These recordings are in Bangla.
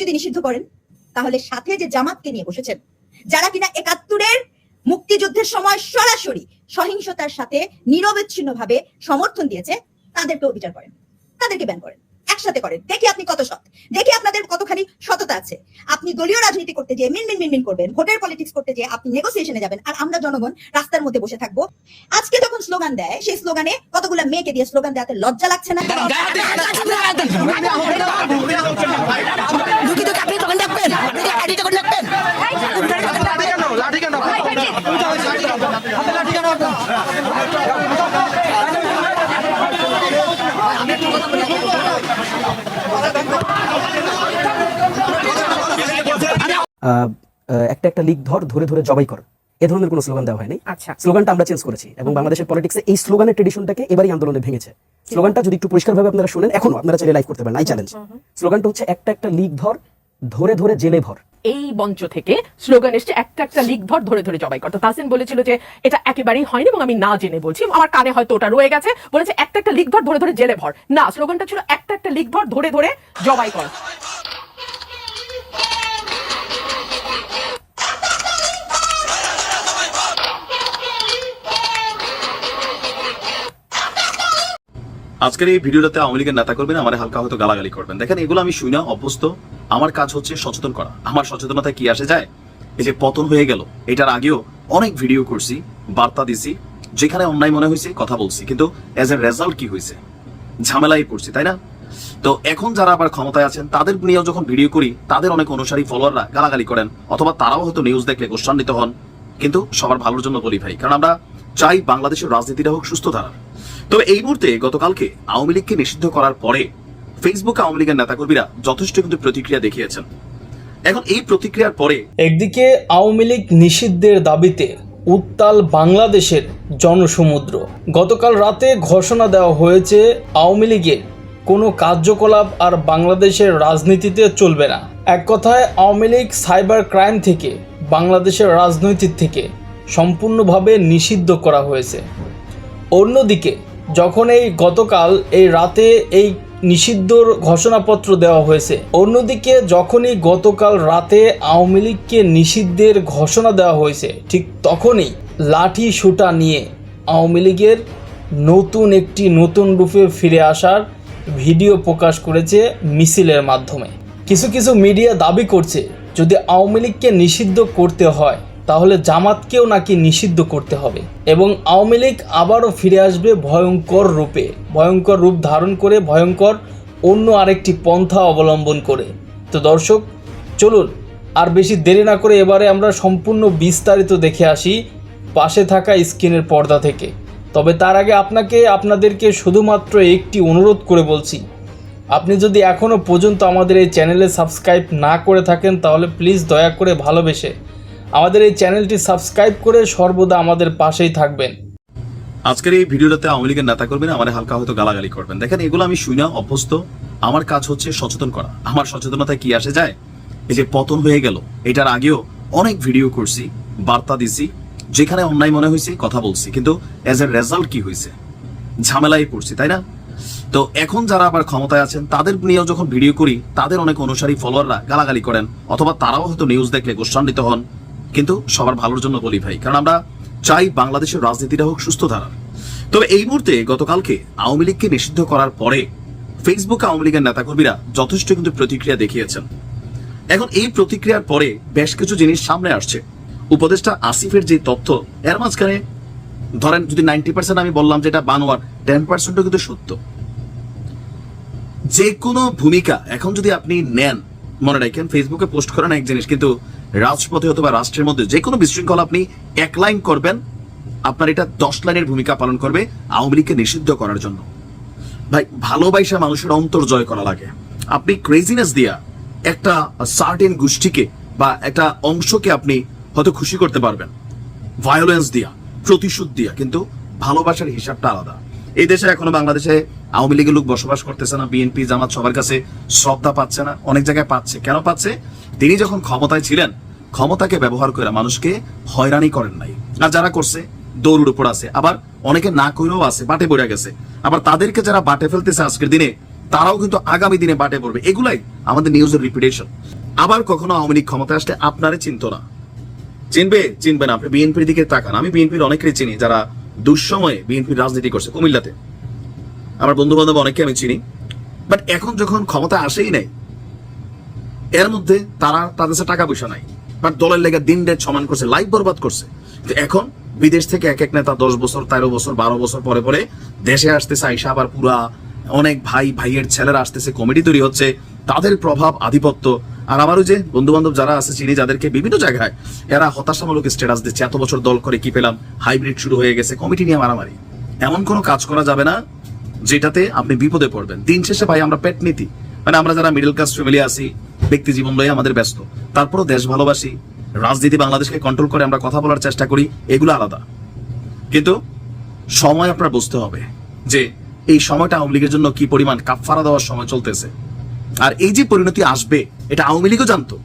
যদি নিষিদ্ধ করেন তাহলে সাথে যে জামাতকে নিয়ে বসেছেন যারা কিনা একাত্তরের মুক্তিযুদ্ধের সময় সরাসরি সহিংসতার সাথে নিরবচ্ছিন্ন ভাবে সমর্থন দিয়েছে তাদেরকেও বিচার করেন, তাদেরকে ব্যান করেন, একসাথে করেন। দেখি আপনি কত সৎ, দেখি আপনাদের কতখানি সততা আছে। আপনি দলীয় রাজনীতি করতে যে মিন মিন মিন মিন করবেন, ভোটের পলিটিক্স করতে যে আপনি নেগোসিয়েশনে যাবেন, আর আমরা জনগণ রাস্তার মধ্যে বসে থাকব। আজকে যখন স্লোগান দেয়, সেই স্লোগানে কতগুলো মেয়েকে দিয়ে স্লোগান দেওয়াতে লজ্জা লাগছে না দুঃখিত আপনি তখন দেখবেন আপনি আইডি তখন দেখবেন আহ, আহ, একটা একটা লিগ ধর ধরে ধরে জবাই কর। এ ধরনের কোনো স্লোগান দেওয়া হয়নি। আচ্ছা। স্লোগানটা আমরা চেঞ্জ করেছি এবং বাংলাদেশের পলিটিক্সে এই স্লোগানের ট্রেডিশনটাকে এবারই আন্দোলনে ভেঙেছে। স্লোগানটা যদি একটু পরিষ্কারভাবে আপনারা শুনেন এখনও আপনারা চাইলে লাইভ করতে পারেন আই চ্যালেঞ্জ স্লোগানটা হচ্ছে একটা একটা লিগ ধর ধরে ধরে জেলে ভর। এই মঞ্চ থেকে স্লোগান এসছে একটা একটা লিক ধর ধরে ধরে জবাই করতো তাসিন বলেছিল যে এটা একেবারেই হয়নি এবং আমি না জেনে বলছি। আমার কানে হয়তো ওটা রয়ে গেছে। বলেছে একটা একটা লিক ধর ধরে ধরে জেলে ভর। না স্লোগানটা ছিল একটা একটা লিক ধর ধরে ধরে জবাই কর। আজকের এই ভিডিওটাতে আওয়ামী লীগের নেতা করবেন আমার হালকা হয়তো গালাগালি করবেন। দেখেন, এগুলো আমি শুই না অভ্যস্ত। আমার কাজ হচ্ছে সচেতন করা। আমার সচেতনতায় কি আসে যায়? এই যে পতন হয়ে গেল, এটার আগেও অনেক ভিডিও করছি, বার্তা দিছি, যেখানে অন্যায় মনে হয়েছে, কথা বলছি। কিন্তু এজ এ রেজাল্ট কি হয়েছে? ঝামেলায় পড়ছি, তাই না? তো এখন যারা আবার ক্ষমতায় আছেন, তাদের নিয়েও যখন ভিডিও করি, তাদের অনেক অনুসারী ফলোয়াররা গালাগালি করেন, অথবা তারাও হয়তো নিউজ দেখলে গোষ্ঠান্বিত হন। কিন্তু সবার ভালোর জন্য বলি ভাই, কারণ আমরা চাই বাংলাদেশের রাজনীতিটা হোক সুস্থ ধারার। তবে এই মুহূর্তে গতকালকে আওয়ামী লীগকে নিষিদ্ধ করার পরে ফেসবুকে আওয়ামী লীগের নেতাকর্মীরা যথেষ্ট কিন্তু প্রতিক্রিয়া দেখিয়েছেন। এখন এই প্রতিক্রিয়ার পরে একদিকে আওয়ামী লীগ নিষিদ্ধের দাবিতে উত্তাল বাংলাদেশের জনসমুদ্র। গতকাল রাতে ঘোষণা দেওয়া হয়েছে, আওয়ামী লীগের কোনো কার্যকলাপ আর বাংলাদেশের রাজনীতিতে চলবে না। এক কথায়, আওয়ামী লীগ সাইবার ক্রাইম থেকে, বাংলাদেশের রাজনৈতিক থেকে সম্পূর্ণভাবে নিষিদ্ধ করা হয়েছে। অন্যদিকে যখন এই গতকাল এই রাতে এই নিষিদ্ধর ঘোষণাপত্র দেওয়া হয়েছে, অন্যদিকে যখনই গতকাল রাতে আওয়ামী লীগকে নিষিদ্ধের ঘোষণা দেওয়া হয়েছে, ঠিক তখনই লাঠি সুটা নিয়ে আওয়ামী লীগের নতুন একটি নতুন রূপে ফিরে আসার ভিডিও প্রকাশ করেছে মিছিলের মাধ্যমে। কিছু কিছু মিডিয়া দাবি করছে, যদি আওয়ামী লীগকে নিষিদ্ধ করতে হয় তাহলে জামাতকেও নাকি নিষিদ্ধ করতে হবে। এবং আওয়ামী লীগ আবারও ফিরে আসবে ভয়ঙ্কর রূপে। ভয়ঙ্কর রূপ ধারণ করে ভয়ঙ্কর অন্য আরেকটি পন্থা অবলম্বন করে। তো দর্শক, চলুন, আর বেশি দেরি না করে এবারে আমরা সম্পূর্ণ বিস্তারিত দেখে আসি পাশে থাকা স্ক্রিনের পর্দা থেকে। তবে তার আগে আপনাকে, আপনাদেরকে শুধুমাত্র একটি অনুরোধ করে বলছি, আপনি যদি এখনও পর্যন্ত আমাদের এই চ্যানেলে সাবস্ক্রাইব না করে থাকেন, তাহলে প্লিজ দয়া করে ভালোবেসে আমাদের এই চ্যানেলটি সাবস্ক্রাইব করে সর্বদা আমাদের পাশেই থাকবেন। আজকের এই ভিডিওটাতে আওয়ামী লীগের নেতা করবেন আমার হালকা হয়তো গালাগালি করবেন। দেখেন, এগুলো আমি শুই না, অভ্যস্ত। আমার কাজ হচ্ছে সচেতন করা। আমার সচেতনতায় কি আসে যায়? এই যে পতন হয়ে গেল, এটার আগেও অনেক ভিডিও করছি, বার্তা দিছি, যেখানে অন্যায় মনে হয়েছে, কথা বলছি। কিন্তু এজ এ রেজাল্ট কি হয়েছে? ঝামেলায় পড়ছি, তাই না? তো এখন যারা আবার ক্ষমতায় আছেন, তাদের নিয়েও যখন ভিডিও করি, তাদের অনেক অনুসারী ফলোয়াররা গালাগালি করেন, অথবা তারাও হয়তো নিউজ দেখলে গোষ্ঠান্বিত হন। কিন্তু সবার ভালোর জন্য বলি ভাই, কারণ আমরা চাই বাংলাদেশের রাজনীতিটা হোক সুস্থ ধারার। তবে এই মুহূর্তে গতকালকে আওয়ামী লীগকে নিষিদ্ধ করার পরে ফেসবুকে আওয়ামী লীগের নেতাকর্মীরা যথেষ্ট কিন্তু প্রতিক্রিয়া দেখিয়েছেন। এখন এই প্রতিক্রিয়ার পরে বেশ কিছু জিনিস সামনে আসছে। উপদেষ্টা আসিফের যে তথ্য, এর মাঝখানে ধরেন যদি নাইনটি পার্সেন্ট আমি বললাম যেটা বানোয়ার, টেন পার্সেন্টও কিন্তু সত্য। যে কোনো ভূমিকা এখন যদি আপনি নেন মনে রাখেন ফেসবুকে পোস্ট করেন এক জিনিস, কিন্তু রাজপথে অথবা রাষ্ট্রের মধ্যে যে কোনো বিশৃঙ্খলা আপনি এক লাইন করবেন, আপনার এটা দশ লাইনের ভূমিকা পালন করবে আওয়ামী লীগকে নিষিদ্ধ করার জন্য। ভাই, ভালোবাসা মানুষের অন্তর জয় করা লাগে। আপনি ক্রেজিনেস দিয়া একটা সার্টেন গোষ্ঠীকে বা একটা অংশকে আপনি হয়তো খুশি করতে পারবেন। ভায়োলেন্স দিয়া, প্রতিশোধ দিয়া, কিন্তু ভালোবাসার হিসাবটা আলাদা। এই দেশে এখনও বাংলাদেশে আওয়ামী লীগের লোক বসবাস করতেছে না, বিএনপি, জামাত সবার কাছে শ্রদ্ধা পাচ্ছে না, অনেক জায়গায় পাচ্ছে। কেন পাচ্ছে? তিনি যখন ক্ষমতায় ছিলেন, ক্ষমতাকে ব্যবহার করে মানুষকে হয়রানি করেন নাই। আর যারা করছে, দৌড়ের উপর আছে। আবার অনেকে না করেও আছে, বাটে পড়ে গেছে। আবার তাদেরকে যারা বাটে ফেলতেছে আজকের দিনে, তারাও কিন্তু আগামী দিনে বাটে পড়বে। এগুলাই আমাদের নিউজের রিপিটেশন আবার কখনো আওয়ামী লীগ ক্ষমতায় আসলে আপনারে চিনত না। চিনবে? চিনবে না। আপনি বিএনপির দিকে তাকান। আমি বিএনপির অনেকেই চিনি যারা দুঃসময়ে বিএনপির রাজনীতি করছে কুমিল্লাতে। আমার বন্ধু বান্ধব অনেকে আমি চিনি। বাট এখন যখন ক্ষমতা আসেই নাই, এর মধ্যে তারা তাদের কাছে টাকা পয়সা নাই। বাট দলের লেগে দিন রাত সমান করছে, লাইফ বরবাদ করছে। এখন বিদেশ থেকে এক এক নেতা দশ বছর, তেরো বছর, বারো বছর পরে পরে দেশে আসতেছে, আইসা আবার পুরা অনেক ভাই, ভাইয়ের ছেলেরা আসতেছে, কমিটি তৈরি হচ্ছে। তাদের প্রভাব আধিপত্য আর আমারও যে বন্ধু বান্ধব যারা আছে চিনি যাদেরকে বিভিন্ন জায়গায় এরা হতাশামূলক স্ট্যাটাস দিচ্ছে, এত বছর দল করে কি পেলাম হাইব্রিড শুরু হয়ে গেছে কমিটি নিয়ে মারামারি। এমন কোনো কাজ করা যাবে না যেটাতে আপনি বিপদে পড়বেন। দিন শেষে ভাই, আমরা পেট নীতি। মানে আমরা যারা মিডল ক্লাস ফ্যামিলি আছি, ব্যক্তি জীবন লয়ে আমাদের ব্যস্ত। তারপরও দেশ ভালোবাসি, রাজনীতি বাংলাদেশকে কন্ট্রোল করে আমরা কথা বলার চেষ্টা করি, এগুলো আলাদা। কিন্তু সময় আপনার বুঝতে হবে যে এই সময়টা আওয়ামী লীগের জন্য কি পরিমাণ কাফারা দেওয়ার সময় চলতেছে। আর এই যে পরিণতি আসবে, এটা আওয়ামী লীগও জানতো।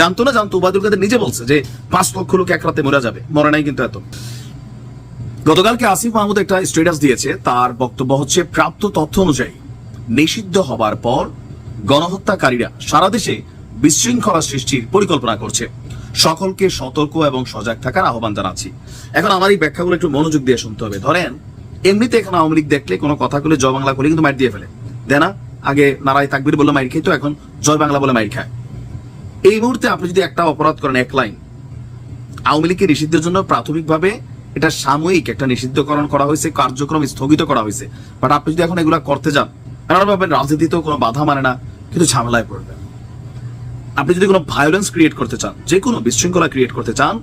জানতো না, জানতো উবাদুল কাদের নিজে বলছে যে পাঁচ লক্ষ লোক এক রাতে মরে যাবে, মরে নাই কিন্তু এত। গতকালকে আসিফ মাহমুদ একটা স্ট্যাটাস দিয়েছে, তার বক্তব্য হচ্ছে, প্রাপ্ত তথ্য অনুযায়ী নিষিদ্ধ হবার পর গণহত্যাকারীরা সারা দেশে বিশৃঙ্খলা সৃষ্টির পরিকল্পনা করছে। সকলকে সতর্ক এবং সজাগ থাকার আহ্বান জানাচ্ছি। এখন আমার এই ব্যাখ্যাগুলো একটু মনোযোগ দিয়ে শুনতে হবে। ধরেন, এমনিতে এখানে আওয়ামী লীগ দেখলে কোনো কথা বলে জয় বাংলা করে কিন্তু মাইর দিয়ে ফেলে। দেয় না আগে নারায় তাকবির বলে মাইর খেতো এখন জয় বাংলা বলে মাইর খায়। এই মুহূর্তে আপনি যদি একটা অপরাধ করেন, এক লাইন, আওয়ামী লীগকে নিষিদ্ধের জন্য প্রাথমিকভাবে এটা সাময়িক একটা নিষিদ্ধকরণ করা হয়েছে, কার্যক্রম স্থগিত করা হয়েছে। বাট আপনি যদি এখন এগুলা করতে যান আপনারা রাজনীতিতেও কোনো বাধা মানে না, কিন্তু ঝামেলায় পড়বেন আপনি যদি কোনো ভায়োলেন্স ক্রিয়েট করতে চান যে কোনো বিশৃঙ্খলা ক্রিয়েট করতে চান,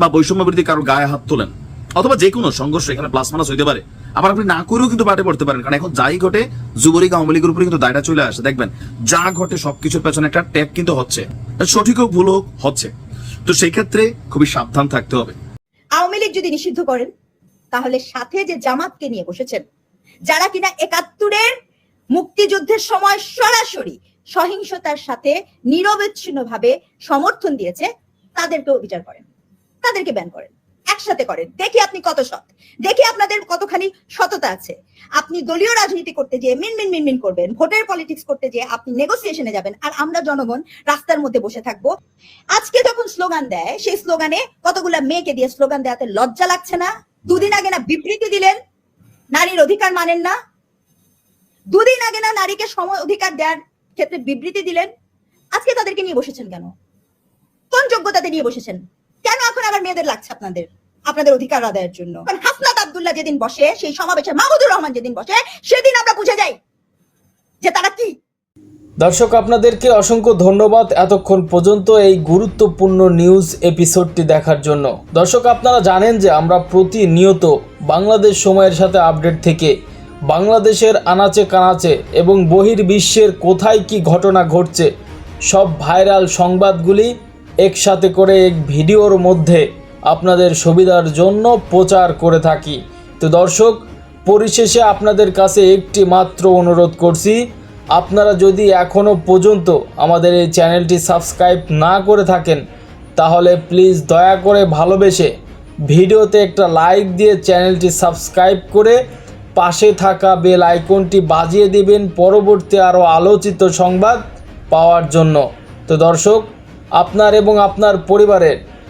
বা বৈষম্য বিরোধী কারোর গায়ে হাত তোলেন, অথবা যে কোনো সংঘর্ষ এখানে প্লাস মাইনাস হইতে পারে আবার আপনি না করেও কিন্তু পাটে পড়তে পারেন, কারণ এখন যাই ঘটে যুবলীগ আওয়ামী লীগের উপরে কিন্তু দায়টা চলে আসে। দেখবেন, যা ঘটে সবকিছুর পেছনে একটা ট্যাগ কিন্তু হচ্ছে। সঠিক হোক, ভুল হোক, হচ্ছে। তো সেই ক্ষেত্রে খুবই সাবধান থাকতে হবে। আওয়ামী লীগ যদি নিষিদ্ধ করেন, তাহলে সাথে যে জামাতকে নিয়ে বসেছেন, যারা কিনা একাত্তরের মুক্তিযুদ্ধের সময় সরাসরি সহিংসতার সাথে নিরবচ্ছিন্ন সমর্থন দিয়েছে, তাদেরকেও বিচার করেন। তাদেরকে ব্যান করেন। একসাথে করেন। দেখি আপনি কত সৎ। দেখি আপনাদের কতখানি সততা আছে। আপনি দলীয় রাজনীতি করতে যেয়ে মিন মিন মিন মিন করবেন, ভোটের পলিটিক্স করতে যেয়ে আপনি নেগোসিয়েশনে যাবেন, আর আমরা জনগণ রাস্তার মধ্যে বসে থাকব। আজকে যখন স্লোগান দেয়, সেই স্লোগানে কতগুলা মেয়েকে দিয়ে স্লোগান দেওয়াতে লজ্জা লাগছে না? দুদিন আগে না বিবৃতি দিলেন, নারীর অধিকার মানেন না। দুদিন আগে না নারীকে সম অধিকার দেওয়ার ক্ষেত্রে বিবৃতি দিলেন। আজকে তাদেরকে নিয়ে বসেছেন কেন? কোন যোগ্যতাতে নিয়ে বসেছেন? কেন এখন আবার মেয়েদের লাগছে আপনাদের? আপনাদের অধিকার আদায়ের জন্য। হাসনাত আব্দুল্লাহ যেদিন বসে, সেই সমাবেশে মাহমুদুর রহমান যেদিন বসে, সেদিন আমরা বুঝে যাই যে তারা কি। দর্শক, আপনাদেরকে অসংখ্য ধন্যবাদ এতক্ষণ পর্যন্ত এই গুরুত্বপূর্ণ নিউজ এপিসোডটি দেখার জন্য। দর্শক, আপনারা জানেন যে আমরা প্রতিনিয়ত বাংলাদেশ সময়ের সাথে আপডেট থেকে বাংলাদেশের আনাচে কানাচে এবং বহির্বিশ্বের কোথায় কি ঘটনা ঘটছে সব ভাইরাল সংবাদগুলি একসাথে করে এক ভিডিওর মধ্যে আপনাদের সুবিধার জন্য প্রচার করে থাকি। তো দর্শক, পরিশেষে আপনাদের কাছে একটি মাত্র অনুরোধ করছি, আপনারা যদি এখনও পর্যন্ত আমাদের এই চ্যানেলটি সাবস্ক্রাইব না করে থাকেন, তাহলে প্লিজ দয়া করে ভালোবেসে ভিডিওতে একটা লাইক দিয়ে চ্যানেলটি সাবস্ক্রাইব করে পাশে থাকা বেল আইকনটি বাজিয়ে দিবেন পরবর্তী আরও আলোচিত সংবাদ পাওয়ার জন্য। তো দর্শক, আপনার এবং আপনার পরিবারের